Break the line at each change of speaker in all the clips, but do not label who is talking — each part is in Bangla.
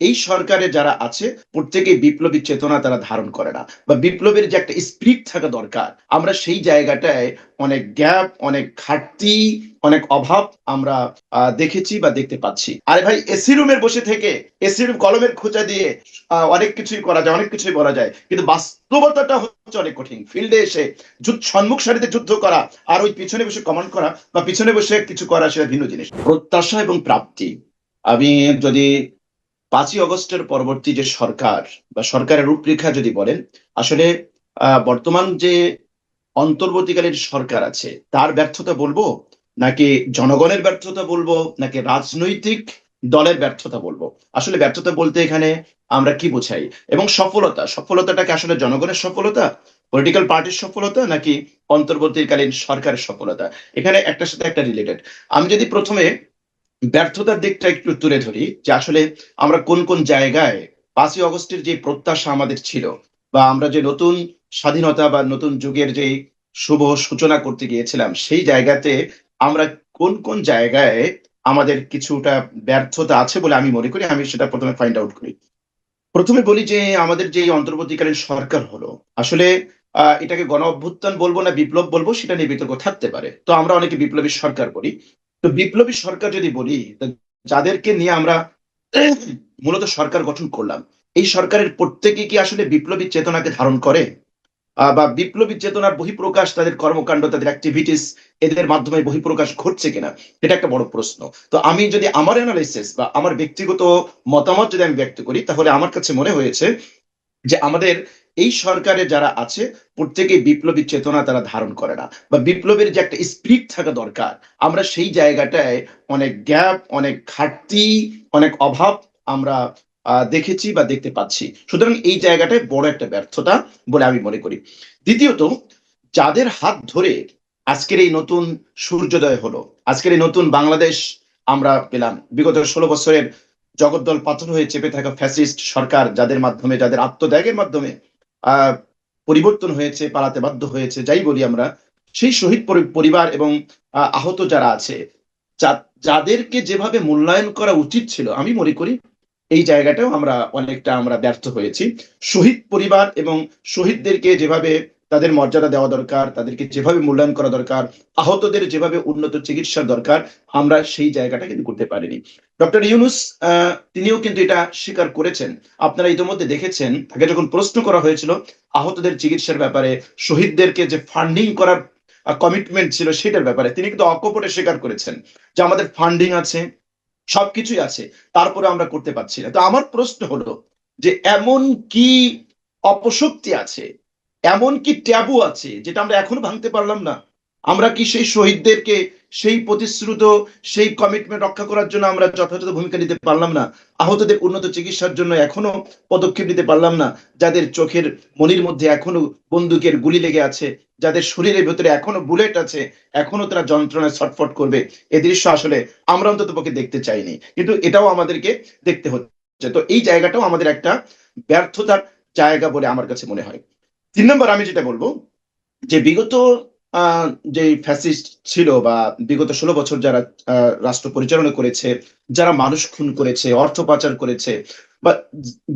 এই সরকারে যারা আছে, প্রত্যেকেই বিপ্লবী চেতনা তারা ধারণ করে না। বা বিপ্লবের যে একটা স্পিরিট থাকা দরকার, আমরা সেই জায়গাটায় অনেক গ্যাপ অনেক ঘাটতি, অনেক অভাব আমরা দেখেছি বা দেখতে পাচ্ছি। আরে ভাই এসি রুমের বসে থেকে এসি রুম কলমের খোঁচা দিয়ে অনেক কিছুই করা যায়, অনেক কিছুই বলা যায়। কিন্তু বাস্তবতাটা হচ্ছে অনেক কঠিন। ফিল্ডে এসে যুদ্ধ, সম্মুখ সারিতে যুদ্ধ করা, আর ওই পিছনে বসে কমান্ড করা, বা পিছনে বসে কিছু করা সেটা ভিন্ন জিনিস। প্রত্যাশা এবং প্রাপ্তি। আমি যদি পাঁচই অগস্টের পরবর্তী যে সরকার বা সরকারের রূপরেখা যদি বলেন, আসলে বর্তমান যে অন্তর্বর্তীকালীন সরকার আছে, তার ব্যর্থতা বলব নাকি জনগণের ব্যর্থতা বলব নাকি রাজনৈতিক দলের ব্যর্থতা বলব? আসলে ব্যর্থতা বলতে এখানে আমরা কি বোঝাই? এবং সফলতা সফলতাটাকে আসলে জনগণের সফলতা পলিটিক্যাল পার্টির সফলতা নাকি অন্তর্বর্তীকালীন সরকারের সফলতা? এখানে একটার সাথে একটা রিলেটেড আমি যদি প্রথমে ব্যর্থতার দিকটা একটু তুলে ধরি, যে আসলে আমরা কোন কোন জায়গায় পাঁচই অগস্টের যে প্রত্যাশা আমাদের ছিল বা আমরা যে নতুন স্বাধীনতা বা নতুন যুগের যে শুভ সূচনা করতে গিয়েছিলাম, সেই জায়গাতে আমরা কোন কোন জায়গায় আমাদের কিছুটা ব্যর্থতা আছে বলে আমি মনে করি, আমি সেটা প্রথমে ফাইন্ড আউট করি। প্রথমে বলি যে আমাদের যে অন্তর্বর্তীকালীন সরকার হলো, আসলে এটাকে গণ অভ্যুত্থান বলব না বিপ্লব বলব, সেটা নিয়ে বিতর্ক থাকতে পারে। তো আমরা অনেকে বিপ্লবী সরকার বলি তো বিপ্লবী সরকার যদি বলি যাদেরকে নিয়ে আমরা মূলত সরকার গঠন করলাম, এই সরকারের প্রত্যেকে কি আসলে বিপ্লবী চেতনাকে ধারণ করে? বা বিপ্লবী চেতনার বহিঃপ্রকাশ, তাদের কর্মকাণ্ড, তাদের অ্যাক্টিভিটিস এদের মাধ্যমে বহিঃপ্রকাশ ঘটছে কিনা? এটা একটা বড় প্রশ্ন। তো আমি যদি আমার অ্যানালাইসিস বা আমার ব্যক্তিগত মতামত যদি আমি ব্যক্ত করি, তাহলে আমার কাছে মনে হয়েছে যে আমাদের এই সরকারে যারা আছে, প্রত্যেকেই বিপ্লবী চেতনা তারা ধারণ করে না। বা বিপ্লবের যে একটা স্পিরিট থাকা দরকার, আমরা সেই জায়গাটায় অনেক গ্যাপ অনেক ঘাটতি, অনেক অভাব আমরা দেখেছি বা দেখতে পাচ্ছি। সুতরাং এই জায়গাটায় বড় একটা ব্যর্থতা বলে আমি মনে করি। দ্বিতীয়ত, যাদের হাত ধরে আজকের এই নতুন সূর্যোদয় হলো, আজকের এই নতুন বাংলাদেশ আমরা পেলাম। বিগত ষোলো বছরের জগদ্দল পাথর হয়ে চেপে থাকা ফ্যাসিস্ট সরকার, যাদের মাধ্যমে, যাদের আত্মত্যাগের মাধ্যমে পরিবর্তন হয়েছে পালাতে বাধ্য হয়েছে যাই বলি আমরা সেই শহীদ পরিবার এবং আহ, আহত যারা আছে যাদেরকে যেভাবে মূল্যায়ন করা উচিত ছিল আমি মনে করি এই জায়গাটাও আমরা অনেকটা আমরা ব্যর্থ হয়েছি। শহীদ পরিবার এবং শহীদদেরকে যেভাবে তাদের মর্যাদা দেওয়া দরকার, তাদেরকে যেভাবে মূল্যায়ন করা দরকার, আহতদের যেভাবে উন্নত চিকিৎসার দরকার, আমরা সেই জায়গাটা কিন্তু করতে পারিনি। ডক্টর ইউনুস তিনিও কিন্তু এটা স্বীকার করেছেন। আপনারা ইতিমধ্যে দেখেছেন তাকে যখন প্রশ্ন করা হয়েছিল আহতদের চিকিৎসার ব্যাপারে, শহীদদেরকে যে ফান্ডিং করার কমিটমেন্ট ছিল সেটার ব্যাপারে, তিনি কিন্তু অকপটে স্বীকার করেছেন যে আমাদের ফান্ডিং আছে, সবকিছুই আছে, তারপরে আমরা করতে পারছি না। তো আমার প্রশ্ন হলো যে এমন কি অপশক্তি আছে এমন কি ট্যাবু আছে, যেটা আমরা এখনও ভাঙতে পারলাম না। আমরা কি সেই শহীদদেরকে সেই প্রতিশ্রুত, সেই কমিটমেন্ট রক্ষা করার জন্য আমরা যথাযথ ভূমিকা নিতে পারলাম না? আহতদের উন্নত চিকিৎসার জন্য এখনও পদক্ষেপ নিতে পারলাম না। যাদের চোখের মনির মধ্যে এখনও বন্দুকের গুলি লেগে আছে, যাদের শরীরের ভেতরে এখনও বুলেট আছে, এখনও তারা যন্ত্রণায় ছটফট করবে। এ দৃশ্য আসলে আমরা অন্তত পক্ষে দেখতে চাইনি। কিন্তু এটাও আমাদেরকে দেখতে হচ্ছে। তো এই জায়গাটাও আমাদের একটা ব্যর্থতার জায়গা বলে আমার কাছে মনে হয়। তিন নম্বর আমি যেটা বলব, যে বিগত যে ফ্যাসিস্ট ছিল বা বিগত ষোলো বছর যারা রাষ্ট্র পরিচালনা করেছে, যারা মানুষ খুন করেছে, অর্থ পাচার করেছে, বা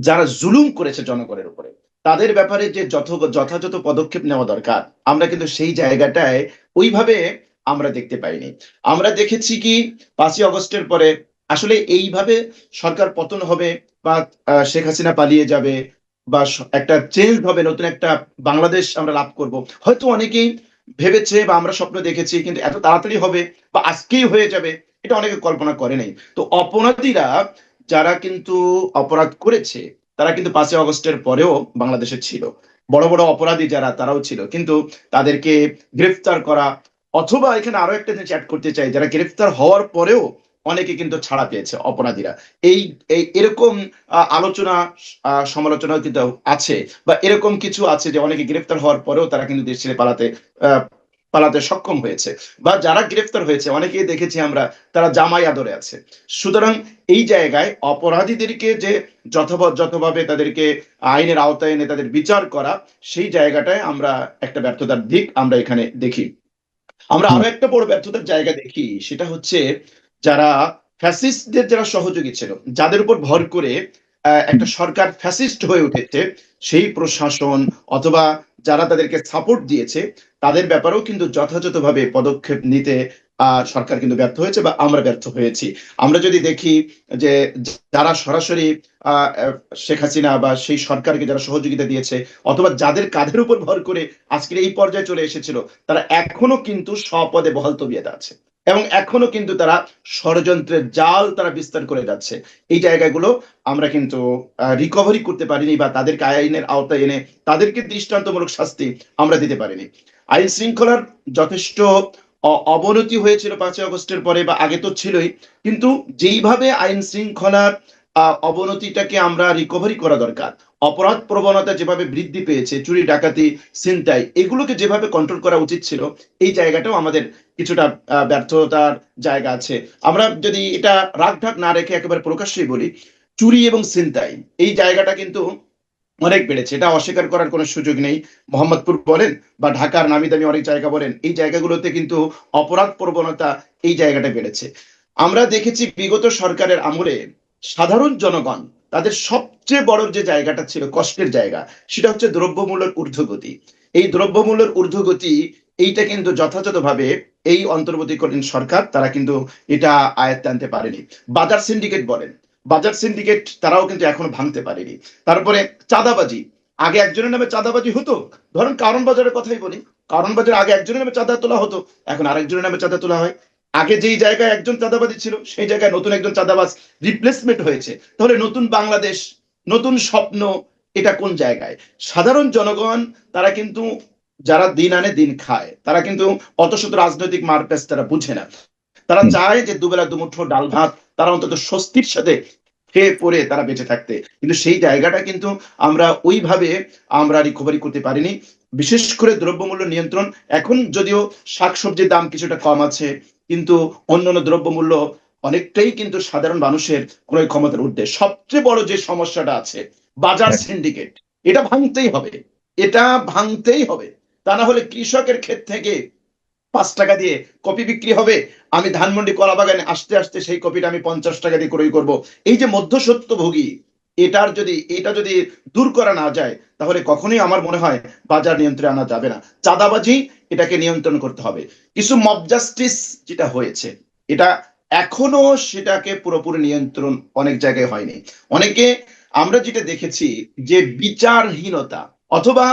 যারা জুলুম করেছে জনগণের উপরে, তাদের ব্যাপারে যে যথ, যথাযথ পদক্ষেপ নেওয়া দরকার, আমরা কিন্তু সেই জায়গাটায় ওইভাবে আমরা দেখতে পাইনি। আমরা দেখেছি কি, পাঁচই অগস্টের পরে আসলে এইভাবে সরকার পতন হবে বা শেখ হাসিনা পালিয়ে যাবে বা একটা চেঞ্জ হবে নতুন একটা বাংলাদেশ আমরা লাভ করব। হয়তো অনেকেই ভেবেছে বা আমরা স্বপ্ন দেখেছি, কিন্তু এত তাড়াতাড়ি হবে বা আজকেই হয়ে যাবে, এটা অনেকে কল্পনা করে নাই। তো অপরাধীরা যারা কিন্তু অপরাধ করেছে, তারা কিন্তু পাঁচই অগস্টের পরেও বাংলাদেশে ছিল। বড় বড় অপরাধী যারা, তারাও ছিল। কিন্তু তাদেরকে গ্রেফতার করা, অথবা এখানে আরও একটা জিনিস অ্যাড করতে চাই, যারা গ্রেফতার হওয়ার পরেও অনেকে কিন্তু ছাড়া পেয়েছে অপরাধীরা। এই এরকম আলোচনা সমালোচনা কিন্তু আছে বা এরকম কিছু আছে যে অনেকে গ্রেফতার হওয়ার পরেও তারা কিন্তু দেশ ছেড়ে পালাতে পালাতে সক্ষম হয়েছে বা যারা গ্রেফতার হয়েছে, অনেকেই দেখেছি আমরা তারা জামাই আদরে আছে। সুতরাং এই জায়গায় অপরাধীদেরকে যে যথাযথভাবে তাদেরকে আইনের আওতায় এনে তাদের বিচার করা, সেই জায়গাটায় আমরা একটা ব্যর্থতার দিক আমরা এখানে দেখি। আমরা আরও একটা বড় ব্যর্থতার জায়গা দেখি, সেটা হচ্ছে যারা ফ্যাসিস্টদের যারা সহযোগী ছিল, যাদের উপর ভর করে একটা সরকার ফ্যাসিস্ট হয়ে উঠেছে, সেই প্রশাসন অথবা যারা তাদেরকে সাপোর্ট দিয়েছে, তাদের ব্যাপারেও কিন্তু যথাযথভাবে পদক্ষেপ নিতে সরকার কিন্তু ব্যর্থ হয়েছে বা আমরা ব্যর্থ হয়েছি। আমরা যদি দেখি যে যারা সরাসরি শেখ হাসিনা বা সেই সরকারকে যারা সহযোগিতা দিয়েছে, অথবা যাদের কাঁধের উপর ভর করে আজকের এই পর্যায়ে চলে এসেছিল, তারা এখনও কিন্তু স্বপদে বহাল তবিয়তে আছে। এবং এখনও কিন্তু তারা ষড়যন্ত্রের জাল তারা বিস্তার করে যাচ্ছে। এই জায়গাগুলো আমরা কিন্তু রিকভারি করতে পারিনি বা তাদেরকে আইনের আওতায় এনে তাদেরকে দৃষ্টান্তমূলক শাস্তি আমরা দিতে পারিনি। আইন শৃঙ্খলার যথেষ্ট অবনতি হয়েছিল পাঁচই আগস্টের পরে বা আগে তো ছিলই, কিন্তু যেইভাবে আইন শৃঙ্খলার অবনতিটাকে আমরা রিকভারি করা দরকার অপরাধ প্রবণতা যেভাবে বৃদ্ধি পেয়েছে, চুরি, ডাকাতি, ছিনতাই, এগুলোকে যেভাবে কন্ট্রোল করা উচিত ছিল, এই জায়গাটাও আমাদের কিছুটা ব্যর্থতার জায়গা আছে। আমরা যদি এটা রাগঢাক না রেখে একেবারে প্রকাশ্যেই বলি, চুরি এবং ছিনতাই, এই জায়গাটা কিন্তু অনেক বেড়েছে। এটা অস্বীকার করার কোনো সুযোগ নেই। মোহাম্মদপুর বলেন বা ঢাকার নামি দামি অনেক জায়গা বলেন, এই জায়গাগুলোতে কিন্তু অপরাধ প্রবণতা এই জায়গাটা বেড়েছে। আমরা দেখেছি বিগত সরকারের আমলে সাধারণ জনগণ তাদের সবচেয়ে বড় যে জায়গাটা ছিল, কষ্টের জায়গা, সেটা হচ্ছে দ্রব্যমূল্যের ঊর্ধ্বগতি। এই দ্রব্যমূল্যের ঊর্ধ্বগতি, এইটা কিন্তু যথাযথভাবে এই অন্তর্বর্তীকালীন সরকার, তারা কিন্তু এটা আয়ত্তে আনতে পারেনি। বাজার সিন্ডিকেট বলেন, বাজার সিন্ডিকেট তারাও কিন্তু এখনও ভাঙতে পারেনি। তারপরে চাঁদাবাজি, আগে একজনের নামে চাঁদাবাজি হতো। ধরুন কারণ বাজারের কথাই বলি, কারণ বাজারে আগে একজনের নামে চাঁদা তোলা হতো, এখন আরেকজনের নামে চাঁদা তোলা হয়। আগে যেই জায়গায় একজন চাঁদাবাজি ছিল সেই জায়গায় নতুন একজন চাঁদাবাজ রিপ্লেসমেন্ট হয়েছে। তাহলে নতুন বাংলাদেশ নতুন স্বপ্ন এটা কোন জায়গায়? সাধারণ জনগণ তারা কিন্তু যারা দিন আনে দিন খায় তারা কিন্তু অত শত রাজনৈতিক মারপ্যাচ তারা বুঝে না। তারা। চায় যে দুবেলা দুমুঠো ডাল ভাত তারা অন্তত স্বস্তির সাথে খেয়ে পরে তারা বেঁচে থাকতে। কিন্তু সেই জায়গাটা কিন্তু আমরা ওইভাবে আমরা রিকভারি করতে পারিনি। বিশেষ করে দ্রব্যমূল্য নিয়ন্ত্রণ। এখন যদিও শাকসবজির দাম কিছুটা কম আছে, কিন্তু অন্যান্য দ্রব্যমূল্য অনেকটাই কিন্তু সাধারণ মানুষের ক্রয় ক্ষমতার ঊর্ধ্বে। সবচেয়ে বড় যে সমস্যাটা আছে, বাজার সিন্ডিকেট এটা ভাঙতেই হবে। এটা ভাঙতেই হবে। তা না হলে কৃষকের ক্ষেত থেকে পাঁচ টাকা দিয়ে কপি বিক্রি হবে। আমি ধানমন্ডি কলা বাগানে আসতে আসতে সেই কপিটা আমি পঞ্চাশ টাকা দিয়ে ক্রয় করব। এই যে মধ্যসত্যভোগী এটার যদি, এটা যদি দূর করা না যায়, তাহলে কখনোই আমার মনে হয় বাজার নিয়ন্ত্রণে আনা যাবে না। চাঁদাবাজি, এটাকে নিয়ন্ত্রণ করতে হবে। কিছু মব জাস্টিস যেটা হয়েছে, এটা এখনও সেটাকে পুরোপুরি নিয়ন্ত্রণ অনেক জায়গায় হয়নি। অনেকে আমরা যেটা দেখেছি যে বিচারহীনতা অথবা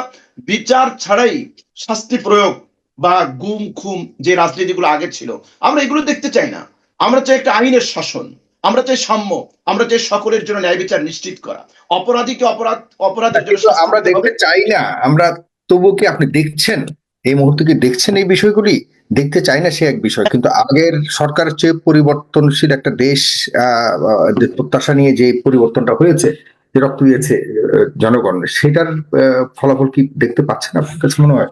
বিচার ছাড়াই শাস্তি প্রয়োগ বা গুম খুম যে রাজনীতিগুলো আগে ছিল আমরা এগুলো দেখতে চাই না। আমরা চাই একটা আইনের শাসন আমরা চাই সাম্য আমরা চাই সকলের জন্য ন্যায় বিচার নিশ্চিত করা। অপরাধীকে অপরাধ অপরাধের জন্য
আমরা দেখতে চাই না। আমরা তবুও কি আপনি দেখছেন? এই মুহূর্তে কি দেখছেন এই বিষয়গুলি? দেখতে চাই না সে এক বিষয় কিন্তু আগের সরকারের চেয়ে পরিবর্তনশীল একটা দেশ প্রত্যাশা নিয়ে যে পরিবর্তনটা হয়েছে যে রক্ত দিয়েছে জনগণ সেটার আহ, ফলাফল কি দেখতে পাচ্ছেন আপনার কাছে মনে হয়?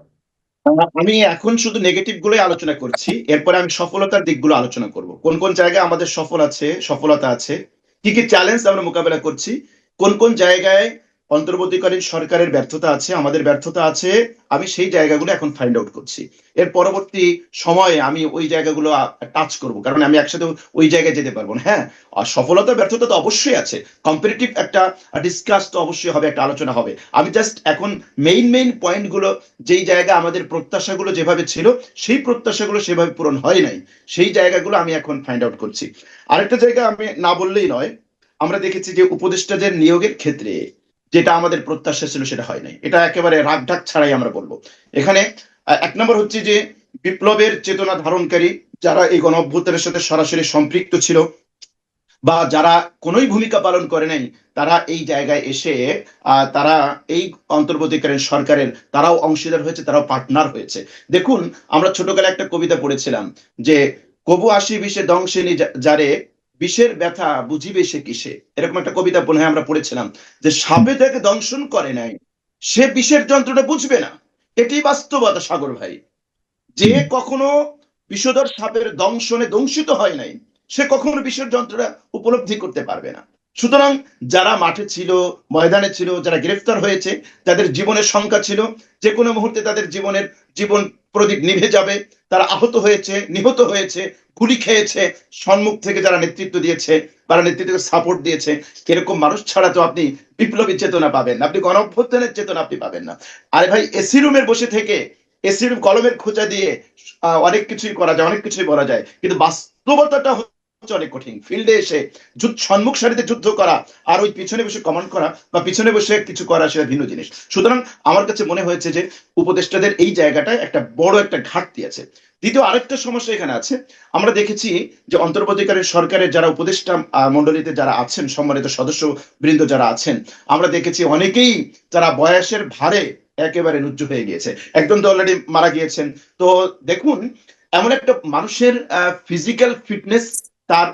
আমি এখন শুধু নেগেটিভ গুলোই আলোচনা করছি। এরপরে আমি সফলতার দিকগুলো আলোচনা করব। কোন কোন জায়গায় আমাদের সফল আছে, সফলতা আছে? কি কি চ্যালেঞ্জ আমরা মোকাবেলা করছি? কোন কোন জায়গায় অন্তর্বর্তীকালীন সরকারের ব্যর্থতা আছে, আমাদের ব্যর্থতা আছে, আমি সেই জায়গাগুলো এখন ফাইন্ড আউট করছি। এর পরবর্তী সময়ে আমি ওই জায়গাগুলো টাচ করব, কারণ আমি একসাথে ওই জায়গায় যেতে পারব না হ্যাঁ? আর সফলতা, ব্যর্থতা তো অবশ্যই আছে। কম্পিটিটিভ একটা ডিসকাস তো অবশ্যই হবে, একটা আলোচনা হবে। আমি জাস্ট এখন মেইন মেইন পয়েন্টগুলো যেই জায়গা আমাদের প্রত্যাশাগুলো যেভাবে ছিল, সেই প্রত্যাশাগুলো সেভাবে পূরণ হয় নাই। সেই জায়গাগুলো আমি এখন ফাইন্ড আউট করছি। আরেকটা জায়গা আমি না বললেই নয়, আমরা দেখেছি যে উপদেষ্টাদের নিয়োগের ক্ষেত্রে যেটা আমাদের প্রত্যাশা ছিল সেটা হয় নাই। এটা একেবারে রাগঢাক ছাড়াই আমরা বলব। এখানে এক নম্বর হচ্ছে যে, বিপ্লবের চেতনা ধারণকারী যারা এই গণ অভ্যুত্থানের সাথে সরাসরি সম্পৃক্ত ছিল বা যারা কোনোই ভূমিকা পালন করে নাই, তারা এই জায়গায় এসে তারা এই অন্তর্বর্তীকালীন সরকারের, তারাও অংশীদার হয়েছে, তারাও পার্টনার হয়েছে। দেখুন, আমরা ছোটবেলায় একটা কবিতা পড়েছিলাম যে, কবু আসি বিষে দংশিনী যারে বিষের ব্যথা বুঝিবে সে কিসে? এরকম একটা কবিতা মনে আমরা পড়েছিলাম, যে সাপে তাকে দংশন করে নাই, সে বিষের যন্ত্রটা বুঝবে না। এটি বাস্তবতা, সাগর ভাই। যে কখনো বিষধর সাপের দংশনে দংশিত হয় নাই, সে কখনো বিষের যন্ত্রটা উপলব্ধি করতে পারবে না। সুতরাং যারা মাঠে ছিল, ময়দানে ছিল, যারা গ্রেফতার হয়েছে, তাদের জীবনের সংখ্যা ছিল, যে কোনো মুহূর্তে তাদের জীবনের জীবন প্রদীপ নিভে যাবে, তারা আহত হয়েছে, নিহত হয়েছে, গুলি খেয়েছে, সম্মুখ থেকে যারা নেতৃত্ব দিয়েছে, তারা নেতৃত্বকে সাপোর্ট দিয়েছে। এরকম মানুষ ছাড়া তো আপনি বিপ্লবী চেতনা পাবেন না, আপনি গণঅভ্যুত্থানের চেতনা আপনি পাবেন না। আরে ভাই এসি রুমের বসে থেকে এসি রুম কলমের খোঁজা দিয়ে অনেক কিছুই করা যায়, অনেক কিছুই করা যায়। কিন্তু বাস্তবতাটা অনেক কঠিন। ফিল্ডে এসে সম্মুখ সারিতে যুদ্ধ করা আর ওই পিছনে বসে কমান্ড করা বা পিছনে বসে কিছু করা সেটা ভিন্ন জিনিস। সুতরাং আমার কাছে মনে হয়েছে যে উপদেষ্টাদের এই জায়গাটায় একটা বড় একটা ঘাটতি আছে। দ্বিতীয় আরেকটা সমস্যা এখানে আছে। আমরা দেখেছি যে অন্তর্বর্তীকালীন সরকারের যারা উপদেষ্টা আহ, মণ্ডলীতে যারা আছেন সম্মানিত সদস্য বৃন্দ যারা আছেন আমরা দেখেছি অনেকেই যারা বয়সের ভারে একেবারে নুজ্জ হয়ে গিয়েছে। একজন তো অলরেডি মারা গিয়েছেন। তো দেখুন এমন একটা মানুষের ফিজিক্যাল ফিটনেস তার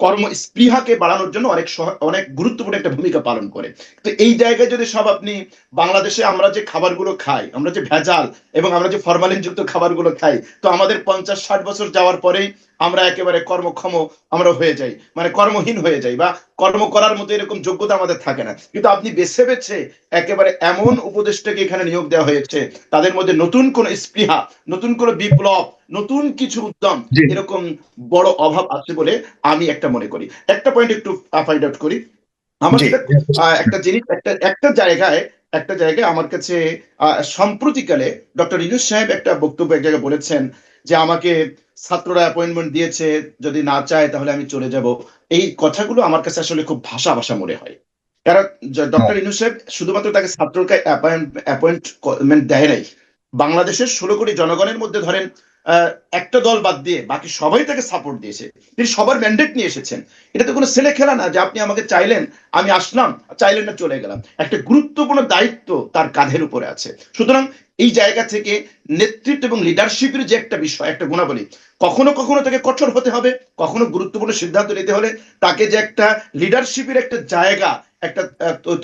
কর্ম স্পৃহাকে বাড়ানোর জন্য অনেক অনেক গুরুত্বপূর্ণ একটা ভূমিকা পালন করে। তো এই জায়গায় যদি সব আপনি বাংলাদেশে আমরা যে খাবারগুলো খাই, আমরা যে ভেজাল এবং আমরা যে ফরমালিনযুক্ত খাবারগুলো খাই, তো আমাদের পঞ্চাশ ষাট বছর যাওয়ার পরেই আমরা একেবারে কর্মক্ষম আমরা হয়ে যাই মানে কর্মহীন হয়ে যাই বা কর্ম করার মতো এরকম যোগ্যতা আমাদের থাকে না। কিন্তু আপনি বেছে বেছে একেবারে এমন উপদেশটাকে এখানে নিয়োগ দেওয়া হয়েছে তাদের মধ্যে নতুন কোন স্পৃহা নতুন কোন বিপ্লব নতুন কিছু উদ্যম এরকম বড় অভাব আছে বলে আমি একটা মনে করি। একটা পয়েন্ট একটু ফাইন্ড আউট করি। আমার একটা জিনিস একটা একটা জায়গায় একটা জায়গায় আমার কাছে আহ, সম্প্রতিকালে ডক্টর ইনুস সাহেব একটা বক্তব্য এক জায়গায় বলেছেন যে আমাকে ছাত্ররা অ্যাপয়েন্টমেন্ট দিয়েছে যদি না চায় তাহলে আমি চলে যাব। এই কথাগুলো আমার কাছে আসলে খুব ভাষা ভাষা মনে হয়। কারণ ডক্টর ইনুস সাহেব শুধুমাত্র তাকে ছাত্রকে অ্যাপয়েন্টমেন্ট দেয় নাই। বাংলাদেশের ষোলো কোটি জনগণের মধ্যে ধরেন একটা দল বাদ দিয়ে বাকি সবাই তাকে সাপোর্ট দিয়েছে। তিনি সবার ম্যান্ডেট নিয়ে এসেছেন। এটা তো কোনো ছেলে খেলা না যে আপনি আমাকে চাইলেন আমি আসলাম চাইলেন না চলে গেলাম। একটা গুরুত্বপূর্ণ দায়িত্ব তার কাঁধের উপরে আছে। সুতরাং এই জায়গা থেকে নেতৃত্ব এবং লিডারশিপের যে একটা বিষয় একটা গুণাবলী কখনো কখনো তাকে কঠোর হতে হবে কখনো গুরুত্বপূর্ণ সিদ্ধান্ত নিতে হলে তাকে যে একটা লিডারশিপের একটা জায়গা একটা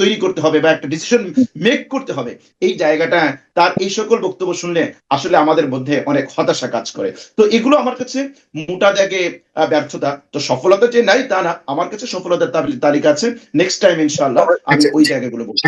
তৈরি করতে হবে বা একটা ডিসিশন মেক করতে হবে এই জায়গাটা তার এই সকল বক্তব্য শুনলে আসলে আমাদের মধ্যে অনেক হতাশা কাজ করে। তো এগুলো আমার কাছে মোটা দাগে ব্যর্থতা। তো সফলতা যে নাই তা না আমার কাছে সফলতার তালিকা আছে। নেক্সট টাইম ইনশাল্লাহ আমি ওই জায়গাগুলো বলব।